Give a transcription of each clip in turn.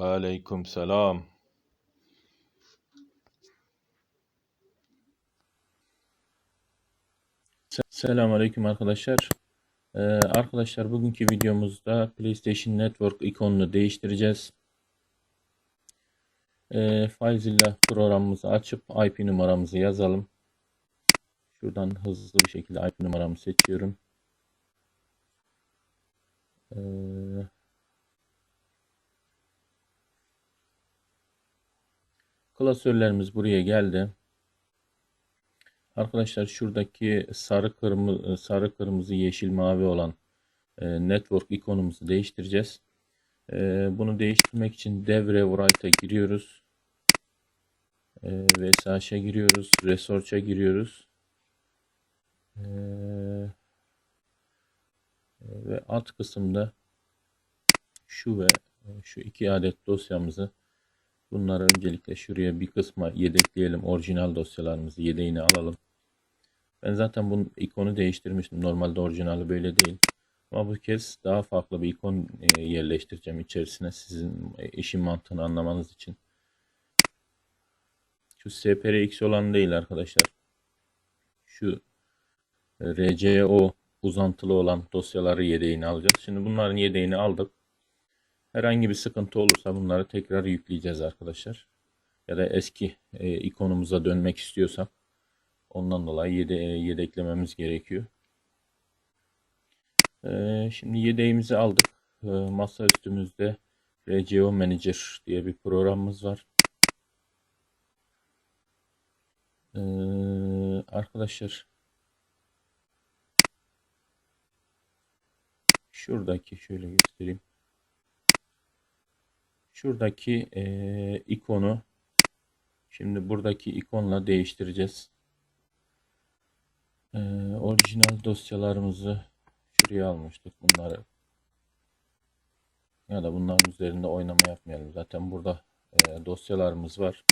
Aleyküm selam. Selamun Aleyküm arkadaşlar. Ee, arkadaşlar bugünkü videomuzda PlayStation Network ikonunu değiştireceğiz. Ee, FileZilla programımızı açıp IP numaramızı yazalım. Şuradan hızlı bir şekilde IP numaramı seçiyorum. Ee, klasörlerimiz buraya geldi. Arkadaşlar şuradaki sarı kırmızı sarı kırmızı yeşil mavi olan e, network ikonumuzu değiştireceğiz. E, bunu değiştirmek için devre write'a giriyoruz. E, VSH'a giriyoruz. Research'a giriyoruz. E, ve alt kısımda şu ve şu iki adet dosyamızı bunları öncelikle şuraya bir kısma yedekleyelim. Orijinal dosyalarımızı yedeğini alalım. Ben zaten bunun ikonu değiştirmiştim. Normalde orijinali böyle değil. Ama bu kez daha farklı bir ikon e, yerleştireceğim içerisine sizin e, işin mantığını anlamanız için. Şu SPRX olan değil arkadaşlar. Şu e, RCO uzantılı olan dosyaları yedeğini alacağız. Şimdi bunların yedeğini aldık. Herhangi bir sıkıntı olursa bunları tekrar yükleyeceğiz arkadaşlar. Ya da eski ikonumuza dönmek istiyorsak Ondan dolayı yede yedeklememiz gerekiyor. Ee, şimdi yedeğimizi aldık. Ee, masa üstümüzde RGO Manager diye bir programımız var. Ee, arkadaşlar şuradaki şöyle göstereyim. Şuradaki e, ikonu şimdi buradaki ikonla değiştireceğiz. Ee, orijinal dosyalarımızı şuraya almıştık bunları. Ya da bunların üzerinde oynama yapmayalım. Zaten burada e, dosyalarımız var.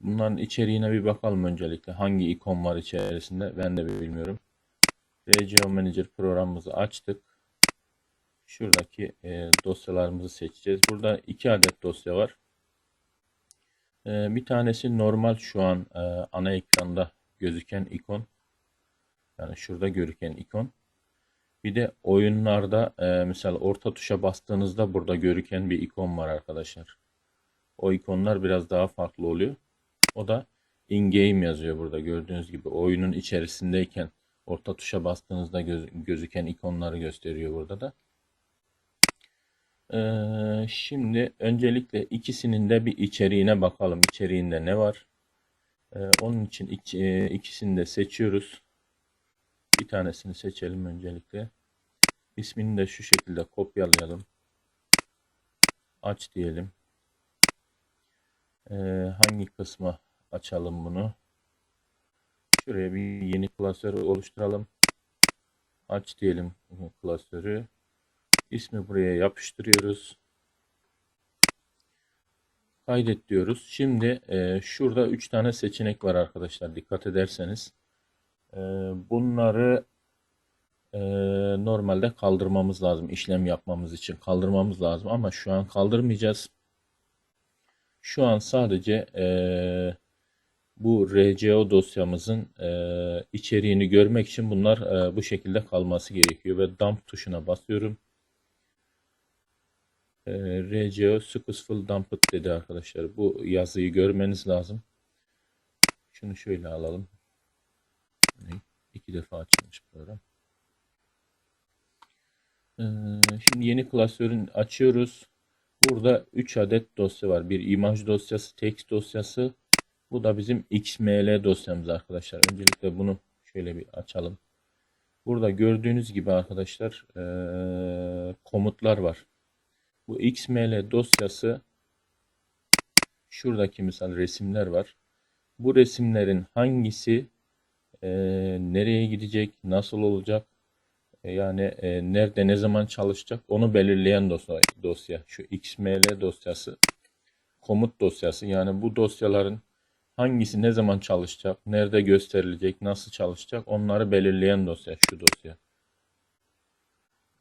Bunların içeriğine bir bakalım öncelikle. Hangi ikon var içerisinde ben de bilmiyorum. RGO Manager programımızı açtık. Şuradaki e, dosyalarımızı seçeceğiz. Burada iki adet dosya var. E, bir tanesi normal şu an e, ana ekranda gözüken ikon. Yani şurada görüken ikon. Bir de oyunlarda e, mesela orta tuşa bastığınızda burada görüken bir ikon var arkadaşlar. O ikonlar biraz daha farklı oluyor. O da in game yazıyor burada gördüğünüz gibi. Oyunun içerisindeyken orta tuşa bastığınızda göz, gözüken ikonları gösteriyor burada da. Ee, şimdi öncelikle ikisinin de bir içeriğine bakalım. İçeriğinde ne var? Ee, onun için iki, e, ikisini de seçiyoruz. Bir tanesini seçelim öncelikle. İsmini de şu şekilde kopyalayalım. Aç diyelim. Ee, hangi kısma açalım bunu? Şuraya bir yeni klasör oluşturalım. Aç diyelim klasörü. İsmi buraya yapıştırıyoruz. Kaydet diyoruz. Şimdi e, şurada 3 tane seçenek var arkadaşlar. Dikkat ederseniz. E, bunları e, normalde kaldırmamız lazım. işlem yapmamız için kaldırmamız lazım. Ama şu an kaldırmayacağız. Şu an sadece e, bu RCO dosyamızın e, içeriğini görmek için bunlar e, bu şekilde kalması gerekiyor. Ve dump tuşuna basıyorum e, RCO Successful Dumped dedi arkadaşlar. Bu yazıyı görmeniz lazım. Şunu şöyle alalım. İki defa açılmış program. Ee, şimdi yeni klasörün açıyoruz. Burada 3 adet dosya var. Bir imaj dosyası, text dosyası. Bu da bizim XML dosyamız arkadaşlar. Öncelikle bunu şöyle bir açalım. Burada gördüğünüz gibi arkadaşlar e, komutlar var. Bu XML dosyası şuradaki misal resimler var. Bu resimlerin hangisi e, nereye gidecek, nasıl olacak, e, yani e, nerede ne zaman çalışacak onu belirleyen dosya, dosya. Şu XML dosyası, komut dosyası. Yani bu dosyaların hangisi ne zaman çalışacak, nerede gösterilecek, nasıl çalışacak onları belirleyen dosya şu dosya.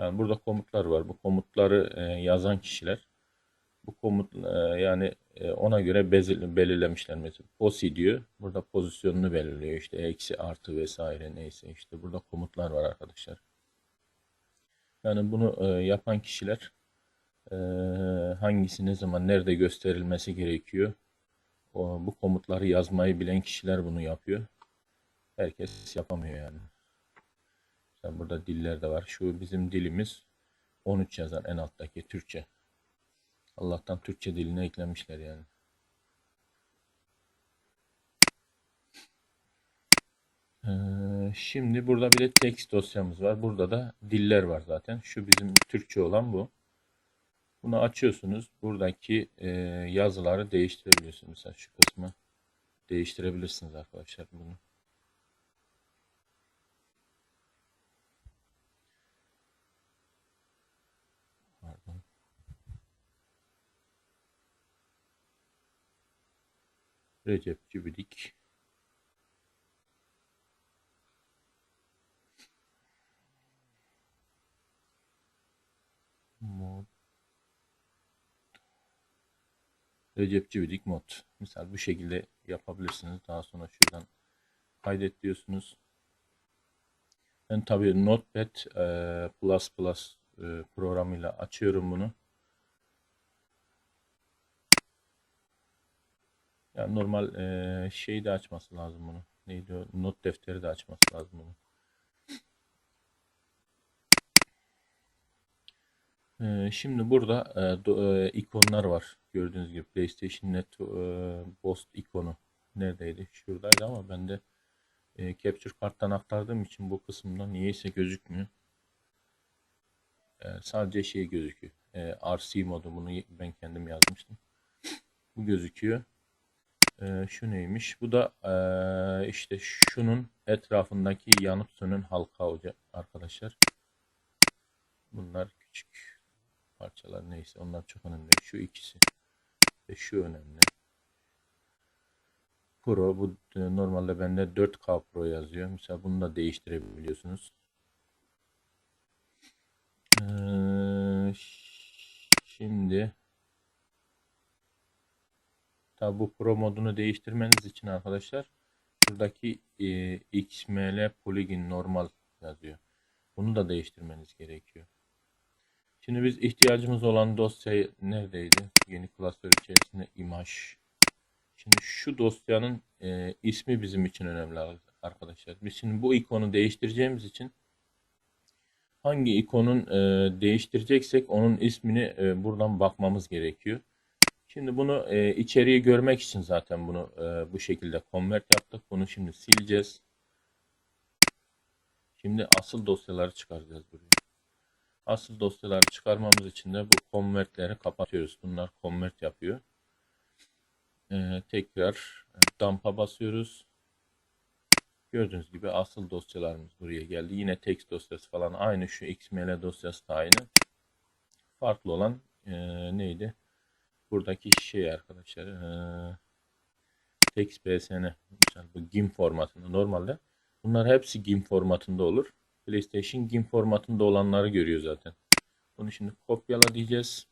Yani burada komutlar var. Bu komutları e, yazan kişiler bu komut e, yani e, ona göre bezil- belirlemişler. Mesela posi diyor. Burada pozisyonunu belirliyor. İşte eksi artı vesaire neyse işte burada komutlar var arkadaşlar. Yani bunu e, yapan kişiler e, hangisi ne zaman nerede gösterilmesi gerekiyor. O, bu komutları yazmayı bilen kişiler bunu yapıyor. Herkes yapamıyor yani. Mesela burada diller de var. Şu bizim dilimiz 13 yazan en alttaki Türkçe. Allah'tan Türkçe diline eklemişler yani. Ee, şimdi burada bir de text dosyamız var. Burada da diller var zaten. Şu bizim Türkçe olan bu. Bunu açıyorsunuz. Buradaki e, yazıları değiştirebiliyorsunuz. Mesela şu kısmı değiştirebilirsiniz arkadaşlar bunu. Recep Cibidik. Mod. Recep Cibidik mod. Misal bu şekilde yapabilirsiniz. Daha sonra şuradan kaydet diyorsunuz. Ben tabii Notepad Plus Plus programıyla açıyorum bunu. Yani normal e, şeyi de açması lazım bunu. Neydi o? Not defteri de açması lazım bunu. E, şimdi burada e, do- e, ikonlar var. Gördüğünüz gibi PlayStation Net e, Bost ikonu neredeydi? Şuradaydı ama ben de e, Capture karttan aktardığım için bu kısımda niyeyse gözükmüyor. E, sadece şey gözüküyor. E, RC modu bunu ben kendim yazmıştım. Bu gözüküyor. Ee, şu neymiş? Bu da ee, işte şunun etrafındaki yanıp sönen halka hoca arkadaşlar. Bunlar küçük parçalar neyse onlar çok önemli. Şu ikisi ve şu önemli. Pro bu e, normalde bende 4K Pro yazıyor. Mesela bunu da değiştirebiliyorsunuz. Ee, şimdi Bu Pro modunu değiştirmeniz için arkadaşlar şuradaki e, XML Polygon normal yazıyor. Bunu da değiştirmeniz gerekiyor. Şimdi biz ihtiyacımız olan dosya neredeydi? Yeni klasör içerisinde imaj. Şimdi şu dosyanın e, ismi bizim için önemli arkadaşlar. Biz şimdi bu ikonu değiştireceğimiz için hangi ikonun e, değiştireceksek onun ismini e, buradan bakmamız gerekiyor. Şimdi bunu e, içeriği görmek için zaten bunu e, bu şekilde convert yaptık. Bunu şimdi sileceğiz. Şimdi asıl dosyaları çıkaracağız buraya. Asıl dosyaları çıkarmamız için de bu convertleri kapatıyoruz. Bunlar convert yapıyor. E, tekrar dump'a basıyoruz. Gördüğünüz gibi asıl dosyalarımız buraya geldi. Yine text dosyası falan aynı şu XML dosyası da aynı. Farklı olan e, neydi? Buradaki şey arkadaşlar ee, TextBSN mesela bu GIMP formatında normalde bunlar hepsi GIMP formatında olur. PlayStation GIMP formatında olanları görüyor zaten. Bunu şimdi kopyala diyeceğiz.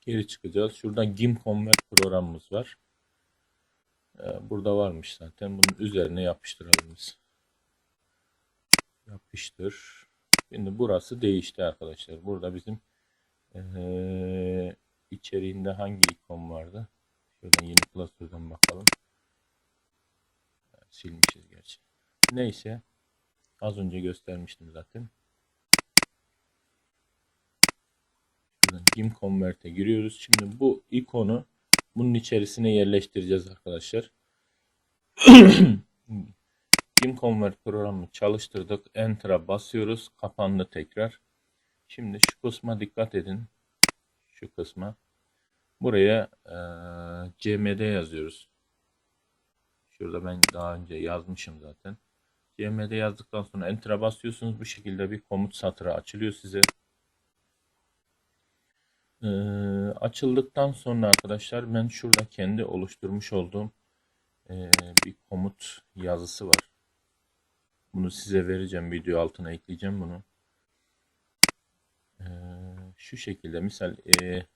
Geri çıkacağız. Şuradan GIMP Convert programımız var. Ee, burada varmış zaten. Bunun üzerine yapıştıralım biz. Yapıştır. Şimdi burası değişti arkadaşlar. Burada bizim ee, içeriğinde hangi ikon vardı? Şuradan yeni klasörden bakalım. Silmişiz gerçi. Neyse. Az önce göstermiştim zaten. Şuradan GIMP Convert'e giriyoruz. Şimdi bu ikonu bunun içerisine yerleştireceğiz arkadaşlar. GIMP Convert programını çalıştırdık. Enter'a basıyoruz. Kapandı tekrar. Şimdi şu kısma dikkat edin. Şu kısma. Buraya e, CMD yazıyoruz. Şurada ben daha önce yazmışım zaten. CMD yazdıktan sonra Enter'a basıyorsunuz. Bu şekilde bir komut satırı açılıyor size. E, açıldıktan sonra arkadaşlar ben şurada kendi oluşturmuş olduğum e, bir komut yazısı var. Bunu size vereceğim. Video altına ekleyeceğim bunu. E, şu şekilde misal e,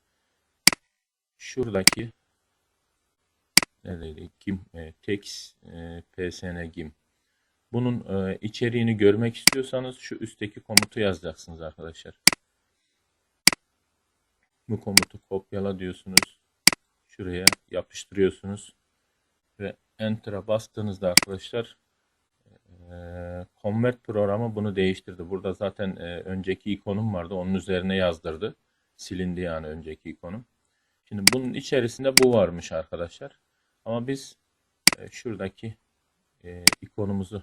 şuradaki neredeydi? Gim, e, text e, psn gim. Bunun e, içeriğini görmek istiyorsanız şu üstteki komutu yazacaksınız arkadaşlar. Bu komutu kopyala diyorsunuz. Şuraya yapıştırıyorsunuz. Ve Enter'a bastığınızda arkadaşlar Convert programı bunu değiştirdi. Burada zaten e, önceki ikonum vardı. Onun üzerine yazdırdı. Silindi yani önceki ikonum. Şimdi bunun içerisinde bu varmış arkadaşlar. Ama biz e, şuradaki e, ikonumuzu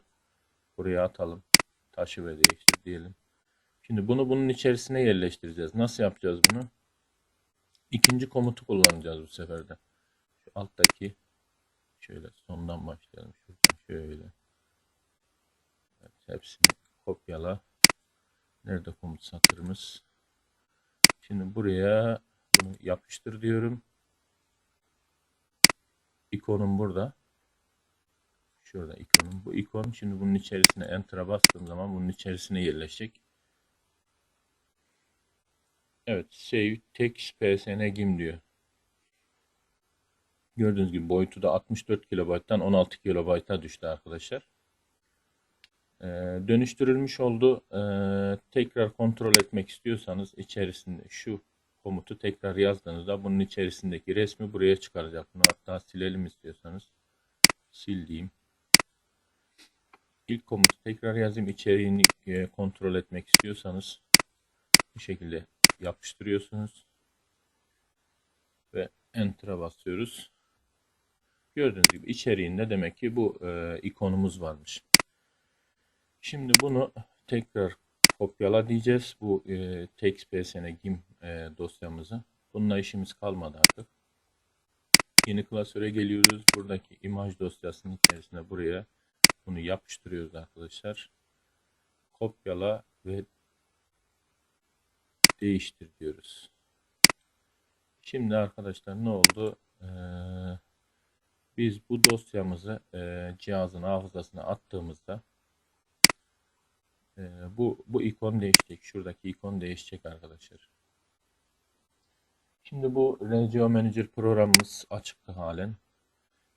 buraya atalım. Taşı ve değiştir diyelim. Şimdi bunu bunun içerisine yerleştireceğiz. Nasıl yapacağız bunu? İkinci komutu kullanacağız bu sefer de. Şu alttaki şöyle sondan başlayalım. Şuradan şöyle. Hepsini kopyala. Nerede komut satırımız? Şimdi buraya bunu yapıştır diyorum. İkonum burada. Şurada ikonum. Bu ikon şimdi bunun içerisine enter'a bastığım zaman bunun içerisine yerleşecek. Evet, save text psn gim diyor. Gördüğünüz gibi boyutu da 64 KB'dan 16 KB'a düştü arkadaşlar. Ee, dönüştürülmüş oldu. Ee, tekrar kontrol etmek istiyorsanız içerisinde şu komutu tekrar yazdığınızda bunun içerisindeki resmi buraya çıkaracak. Bunu hatta silelim istiyorsanız. Sil diyeyim. İlk komutu tekrar yazayım. İçeriğini e, kontrol etmek istiyorsanız bu şekilde yapıştırıyorsunuz. Ve Enter'a basıyoruz. Gördüğünüz gibi içeriğinde demek ki bu e, ikonumuz varmış. Şimdi bunu tekrar kopyala diyeceğiz. Bu e, TextPSN GIM e, dosyamızı. Bununla işimiz kalmadı artık. Yeni klasöre geliyoruz. Buradaki imaj dosyasının içerisine buraya bunu yapıştırıyoruz arkadaşlar. Kopyala ve değiştir diyoruz. Şimdi arkadaşlar ne oldu? Ee, biz bu dosyamızı e, cihazın hafızasına attığımızda e, bu bu ikon değişecek. Şuradaki ikon değişecek arkadaşlar. Şimdi bu RGO Manager programımız açıktı halen.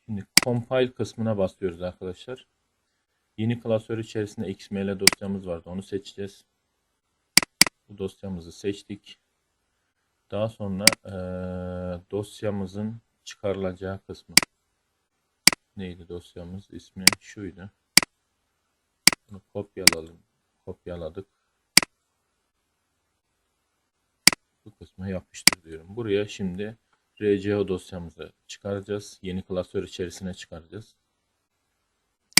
Şimdi compile kısmına basıyoruz arkadaşlar. Yeni klasör içerisinde XML dosyamız vardı. Onu seçeceğiz. Bu dosyamızı seçtik. Daha sonra e, dosyamızın çıkarılacağı kısmı. Neydi dosyamız? ismi şuydu. Bunu kopyalayalım. Kopyaladık. Bu kısma yapıştır diyorum. Buraya şimdi RCO dosyamızı çıkaracağız. Yeni klasör içerisine çıkaracağız.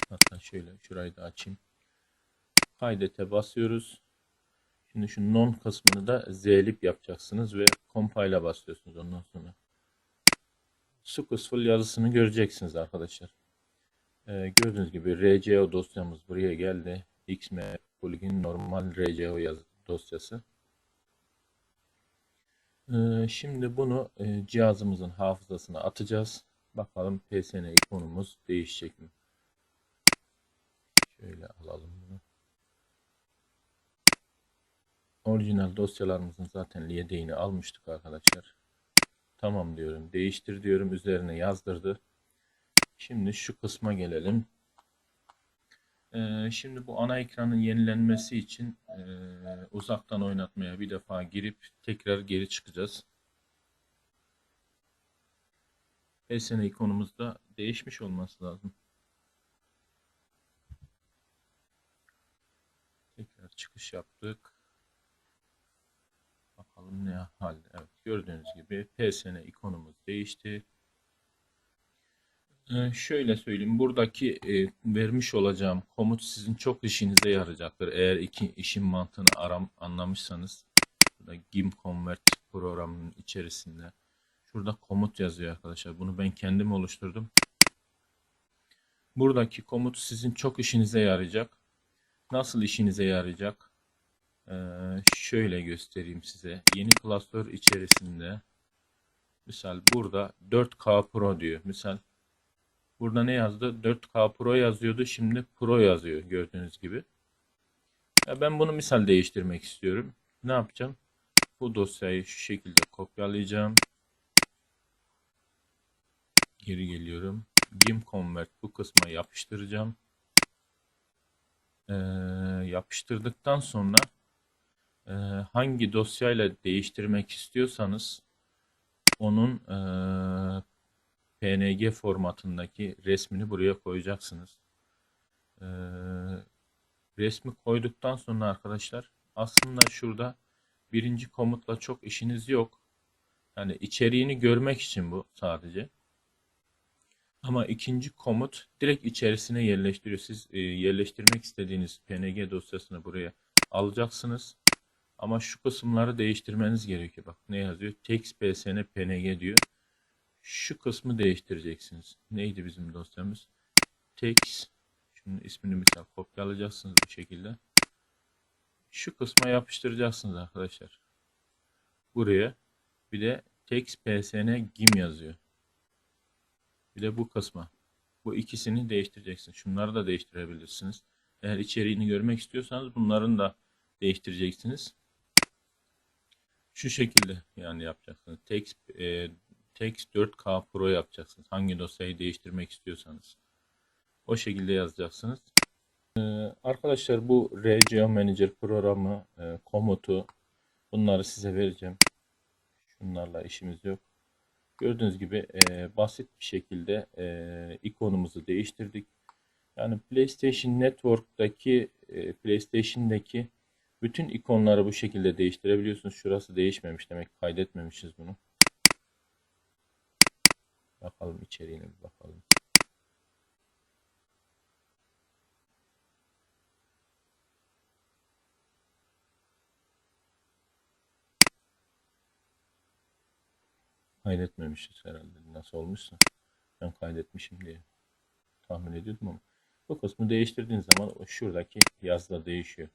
Hatta şöyle şurayı da açayım. Kaydete basıyoruz. Şimdi şu non kısmını da zlib yapacaksınız ve compile'a basıyorsunuz ondan sonra. Successful yazısını göreceksiniz arkadaşlar. Ee, gördüğünüz gibi RCO dosyamız buraya geldi. XML plugin normal RCO yaz dosyası. Ee, şimdi bunu e, cihazımızın hafızasına atacağız. Bakalım PSN ikonumuz değişecek mi? Şöyle alalım bunu. Orijinal dosyalarımızın zaten yedeğini almıştık arkadaşlar. Tamam diyorum. Değiştir diyorum. Üzerine yazdırdı. Şimdi şu kısma gelelim. Ee, şimdi bu ana ekranın yenilenmesi için e, uzaktan oynatmaya bir defa girip tekrar geri çıkacağız. PSN ikonumuz da değişmiş olması lazım. Tekrar çıkış yaptık. Bakalım ne halde. Evet gördüğünüz gibi PSN ikonumuz değişti. Ee, şöyle söyleyeyim. Buradaki e, vermiş olacağım komut sizin çok işinize yarayacaktır. Eğer iki işin mantığını aram anlamışsanız. Burada GIM Convert programının içerisinde. Şurada komut yazıyor arkadaşlar. Bunu ben kendim oluşturdum. Buradaki komut sizin çok işinize yarayacak. Nasıl işinize yarayacak? Ee, şöyle göstereyim size. Yeni klasör içerisinde misal burada 4K Pro diyor. Misal burada ne yazdı? 4K Pro yazıyordu. Şimdi Pro yazıyor gördüğünüz gibi. Ya ben bunu misal değiştirmek istiyorum. Ne yapacağım? bu dosyayı şu şekilde kopyalayacağım. Geri geliyorum. Gim convert bu kısma yapıştıracağım. Ee, yapıştırdıktan sonra e, hangi dosyayla değiştirmek istiyorsanız onun e, PNG formatındaki resmini buraya koyacaksınız. Ee, resmi koyduktan sonra arkadaşlar aslında şurada birinci komutla çok işiniz yok. Yani içeriğini görmek için bu sadece. Ama ikinci komut direkt içerisine yerleştiriyor. Siz e, yerleştirmek istediğiniz PNG dosyasını buraya alacaksınız. Ama şu kısımları değiştirmeniz gerekiyor. Bak ne yazıyor? Text psn png diyor. Şu kısmı değiştireceksiniz. Neydi bizim dosyamız? Text. Şunun ismini mesela kopyalayacaksınız bu şekilde. Şu kısma yapıştıracaksınız arkadaşlar. Buraya bir de text psn gim yazıyor. Bir de bu kısma. Bu ikisini değiştireceksiniz. Şunları da değiştirebilirsiniz. Eğer içeriğini görmek istiyorsanız bunların da değiştireceksiniz. Şu şekilde yani yapacaksınız. Text, e, Text 4K Pro yapacaksınız. Hangi dosyayı değiştirmek istiyorsanız. O şekilde yazacaksınız. Ee, arkadaşlar bu RGO Manager programı, e, komutu bunları size vereceğim. Şunlarla işimiz yok. Gördüğünüz gibi e, basit bir şekilde e, ikonumuzu değiştirdik. Yani PlayStation Network'taki e, PlayStation'daki bütün ikonları bu şekilde değiştirebiliyorsunuz. Şurası değişmemiş demek kaydetmemişiz bunu. Bakalım içeriğine bir bakalım. Kaydetmemişiz herhalde. Nasıl olmuşsa. Ben kaydetmişim diye tahmin ediyordum ama. Bu kısmı değiştirdiğiniz zaman şuradaki yaz da değişiyor.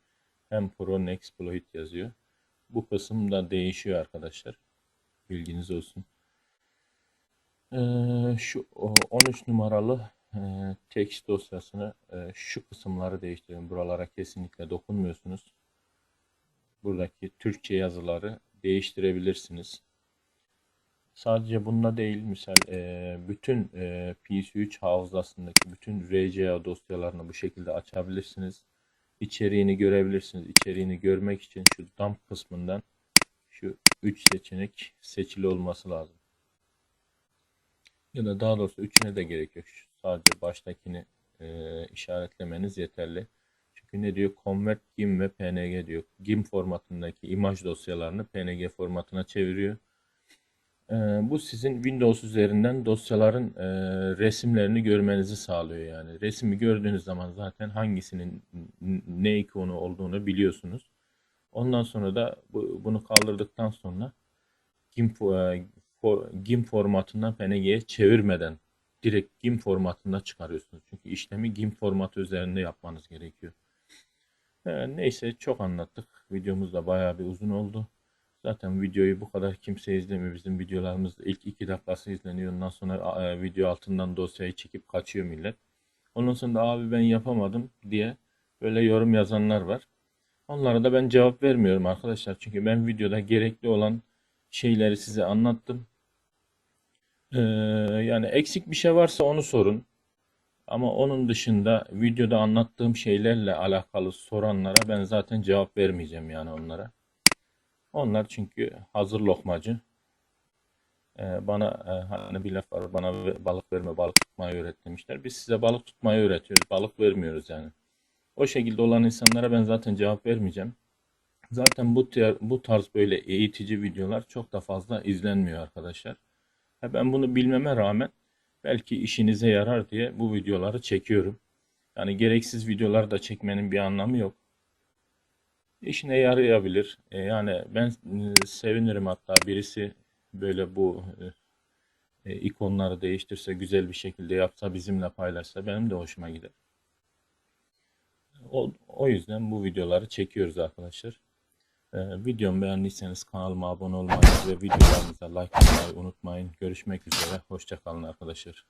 Hem Pro Exploit yazıyor. Bu kısım da değişiyor arkadaşlar. Bilginiz olsun. Ee, şu 13 numaralı e, text dosyasını e, şu kısımları değiştirin. Buralara kesinlikle dokunmuyorsunuz. Buradaki Türkçe yazıları değiştirebilirsiniz. Sadece bununla değil, misal e, bütün e, PC3 hafızasındaki bütün RCA dosyalarını bu şekilde açabilirsiniz. İçeriğini görebilirsiniz. İçeriğini görmek için şu dump kısmından şu 3 seçenek seçili olması lazım. Ya da daha doğrusu üçüne de gerek yok. Sadece baştakini e, işaretlemeniz yeterli. Çünkü ne diyor? Convert GIM ve PNG diyor. GIM formatındaki imaj dosyalarını PNG formatına çeviriyor. E, bu sizin Windows üzerinden dosyaların e, resimlerini görmenizi sağlıyor yani. Resmi gördüğünüz zaman zaten hangisinin ne ikonu olduğunu biliyorsunuz. Ondan sonra da bu, bunu kaldırdıktan sonra GIMP, e, for, GIMP formatından PNG'ye çevirmeden direkt GIMP formatında çıkarıyorsunuz. Çünkü işlemi GIMP formatı üzerinde yapmanız gerekiyor. E, neyse çok anlattık. Videomuz da bayağı bir uzun oldu. Zaten videoyu bu kadar kimse izlemiyor. Bizim videolarımız ilk iki dakikası izleniyor. Ondan sonra e, video altından dosyayı çekip kaçıyor millet. Ondan sonra da abi ben yapamadım diye böyle yorum yazanlar var. Onlara da ben cevap vermiyorum arkadaşlar. Çünkü ben videoda gerekli olan şeyleri size anlattım. Ee, yani eksik bir şey varsa onu sorun. Ama onun dışında videoda anlattığım şeylerle alakalı soranlara ben zaten cevap vermeyeceğim yani onlara. Onlar çünkü hazır lokmacı. Ee, bana e, hani bir laf var bana balık verme balık tutmayı öğret demişler. Biz size balık tutmayı öğretiyoruz. Balık vermiyoruz yani. O şekilde olan insanlara ben zaten cevap vermeyeceğim. Zaten bu, bu tarz böyle eğitici videolar çok da fazla izlenmiyor arkadaşlar. Ben bunu bilmeme rağmen belki işinize yarar diye bu videoları çekiyorum. Yani gereksiz videolar da çekmenin bir anlamı yok. İşine yarayabilir. E, yani ben e, sevinirim hatta birisi böyle bu e, ikonları değiştirse güzel bir şekilde yapsa bizimle paylaşsa benim de hoşuma gider. O, o yüzden bu videoları çekiyoruz arkadaşlar. Ee, videomu beğendiyseniz kanalıma abone olmayı ve videolarımıza like atmayı unutmayın. Görüşmek üzere. Hoşçakalın arkadaşlar.